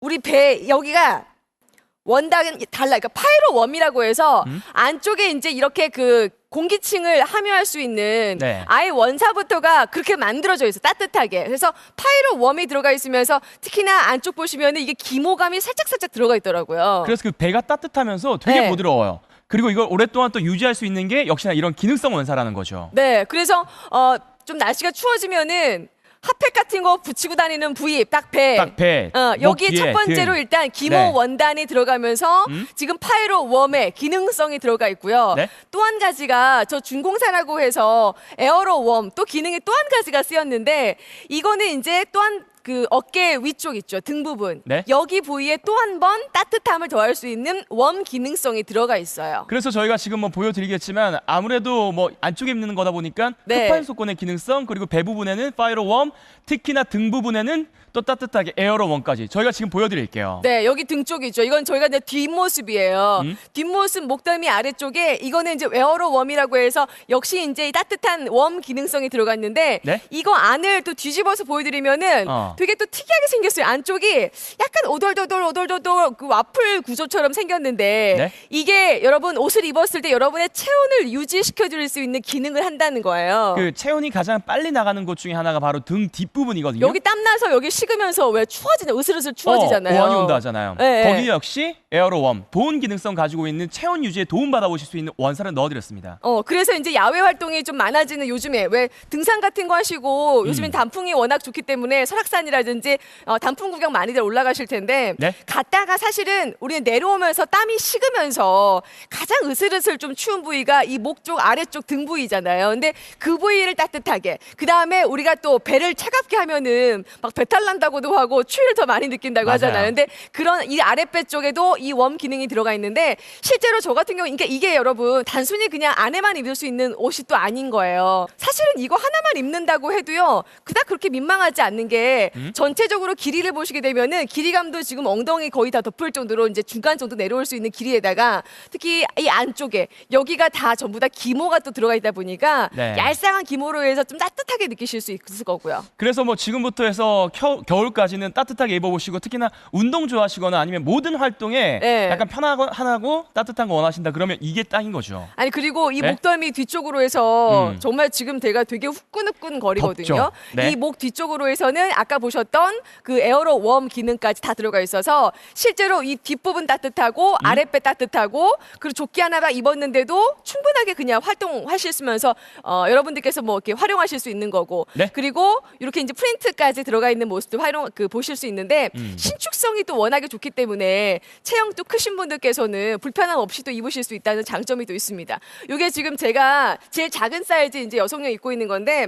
우리 배 여기가 원단은 달라. 그러니까 파이로 웜이라고 해서 음? 안쪽에 이제 이렇게 그 공기층을 함유할 수 있는 네. 아예 원사부터가 그렇게 만들어져 있어 따뜻하게. 그래서 파이로 웜이 들어가 있으면서 특히나 안쪽 보시면은 이게 기모감이 살짝 살짝 들어가 있더라고요. 그래서 그 배가 따뜻하면서 되게 네. 부드러워요. 그리고 이걸 오랫동안 또 유지할 수 있는 게 역시나 이런 기능성 원사라는 거죠. 네, 그래서 어 좀 날씨가 추워지면은 핫팩 같은 거 붙이고 다니는 부위 딱 배. 딱 배. 어, 목 여기 뒤에, 첫 번째로 등. 일단 기모 네. 원단이 들어가면서 음? 지금 파이로 웜의 기능성이 들어가 있고요. 네. 또한 가지가 저 준공사라고 해서 에어로 웜 또 기능이 또 한 가지가 쓰였는데 이거는 이제 또한 그 어깨 위쪽 있죠 등 부분 네. 여기 부위에 또 한 번 따뜻함을 더할 수 있는 웜 기능성이 들어가 있어요. 그래서 저희가 지금 뭐 보여드리겠지만 아무래도 뭐 안쪽에 입는 거다 보니까 네. 흡판 속건의 기능성 그리고 배 부분에는 파이로 웜 특히나 등 부분에는 또 따뜻하게 에어로 웜까지 저희가 지금 보여드릴게요. 네, 여기 등 쪽이죠. 이건 저희가 이제 뒷모습이에요. 음? 뒷모습 목덜미 아래쪽에 이거는 이제 웨어로 웜이라고 해서 역시 이제 이 따뜻한 웜 기능성이 들어갔는데 네? 이거 안을 또 뒤집어서 보여드리면은 어. 되게 또 특이하게 생겼어요. 안쪽이 약간 오돌도돌 오돌도돌 그 와플 구조처럼 생겼는데 네? 이게 여러분 옷을 입었을 때 여러분의 체온을 유지시켜 드릴 수 있는 기능을 한다는 거예요. 그 체온이 가장 빨리 나가는 곳 중에 하나가 바로 등 뒷부분이거든요. 여기 땀 나서 여기 식으면서 왜 추워지냐 으슬으슬 추워지잖아요. 어, 온다 하잖아요. 네, 거기 네. 역시 에어로 웜, 보온 기능성 가지고 있는 체온 유지에 도움 받아 보실 수 있는 원사를 넣어드렸습니다. 어, 그래서 이제 야외 활동이 좀 많아지는 요즘에 왜 등산 같은 거 하시고 음. 요즘엔 단풍이 워낙 좋기 때문에 설악산 이라든지 어, 단풍 구경 많이들 올라가실 텐데 네. 갔다가 사실은 우리는 내려오면서 땀이 식으면서 가장 으슬으슬 좀 추운 부위가 이 목 쪽 아래쪽 등 부위잖아요. 근데 그 부위를 따뜻하게 그 다음에 우리가 또 배를 차갑게 하면은 막 배탈 난다고도 하고 추위를 더 많이 느낀다고 맞아요. 하잖아요. 근데 그런 이 아랫배 쪽에도 이 웜 기능이 들어가 있는데 실제로 저 같은 경우 그러니까 이게 여러분 단순히 그냥 안에만 입을 수 있는 옷이 또 아닌 거예요. 사실은 이거 하나만 입는다고 해도요 그닥 그렇게 민망하지 않는 게 전체적으로 길이를 보시게 되면은 길이감도 지금 엉덩이 거의 다 덮을 정도로 이제 중간 정도 내려올 수 있는 길이에다가 특히 이 안쪽에 여기가 다 전부 다 기모가 또 들어가 있다 보니까 네. 얄쌍한 기모로 해서 좀 따뜻하게 느끼실 수 있을 거고요. 그래서 뭐 지금부터 해서 겨, 겨울까지는 따뜻하게 입어보시고 특히나 운동 좋아하시거나 아니면 모든 활동에 네. 약간 편하고 하고 따뜻한 거 원하신다 그러면 이게 딱인 거죠. 아니 그리고 이 네? 목덜미 뒤쪽으로 해서 음. 정말 지금 제가 되게 후끈후끈 거리거든요. 네. 이목 뒤쪽으로 해서는 아까 보 셨던 그 에어로 웜 기능까지 다 들어가 있어서 실제로 이 뒷부분 따뜻하고 음? 아랫배 따뜻하고 그리고 조끼 하나가 입었는데도 충분하게 그냥 활동하시면서 어, 여러분들께서 뭐 이렇게 활용하실 수 있는 거고 네. 그리고 이렇게 이제 프린트까지 들어가 있는 모습도 활용 그 보실 수 있는데 음. 신축성이 또 워낙에 좋기 때문에 체형도 크신 분들께서는 불편함 없이 또 입으실 수 있다는 장점이 또 있습니다. 이게 지금 제가 제일 작은 사이즈 이제 여성용 입고 있는 건데